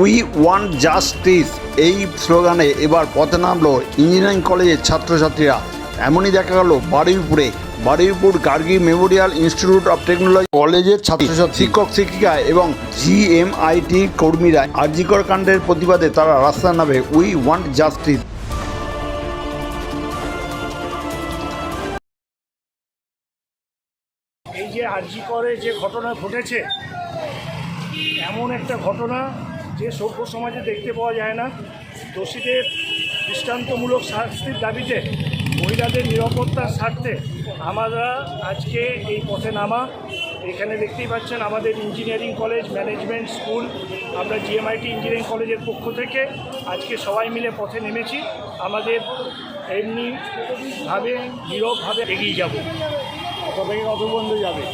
We want justice এই স্লোগানে এবার পথে নামলো ইঞ্জিনিয়ারিং কলেজের ছাত্রছাত্রীরা। এমনই দেখা গেল বারুইপুরে। Baruipur Gargi memorial institute of technology কলেজের ছাত্রছাত্রী শিক্ষক শিক্ষিকা। এবং জিএমআইটি কর্মীরা আরজিকর কাণ্ডের প্রতিবাদে তারা রাস্তায় নামে উই ওয়ান্ট জাস্টিস। এই যে আরজি করে যে ঘটনা ঘটেছে এমন একটা ঘটনা যে সভ্য সমাজে দেখতে পাওয়া যায় না। দোষীদের দৃষ্টান্তমূলক শাস্তির দাবিতে মহিলাদের নিরাপত্তার স্বার্থে আমরা আজকে এই পথে নামা। এখানে দেখতেই পাচ্ছেন আমাদের ইঞ্জিনিয়ারিং কলেজ ম্যানেজমেন্ট স্কুল আমরা জিএমআইটি ইঞ্জিনিয়ারিং কলেজের পক্ষ থেকে আজকে সবাই মিলে পথে নেমেছি। আমাদের এমনিভাবে নীরবভাবে এগিয়ে যাব। কত থেকে কত পর্যন্ত যাবে?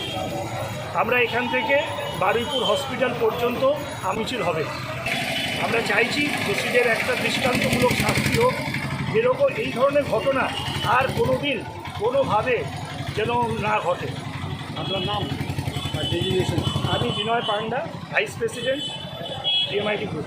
আমরা এখান থেকে বারুইপুর হসপিটাল পর্যন্ত মিছিল হবে। আমরা চাইছি দোষীদের একটা দৃষ্টান্তমূলক শাস্তি হোক যেরকম এই ধরনের ঘটনা আর কোনো দিন কোনোভাবে যেন না ঘটে। আপনার নাম? আর ডেজিগনেশন আমি Binoy Panda vice president DMIT group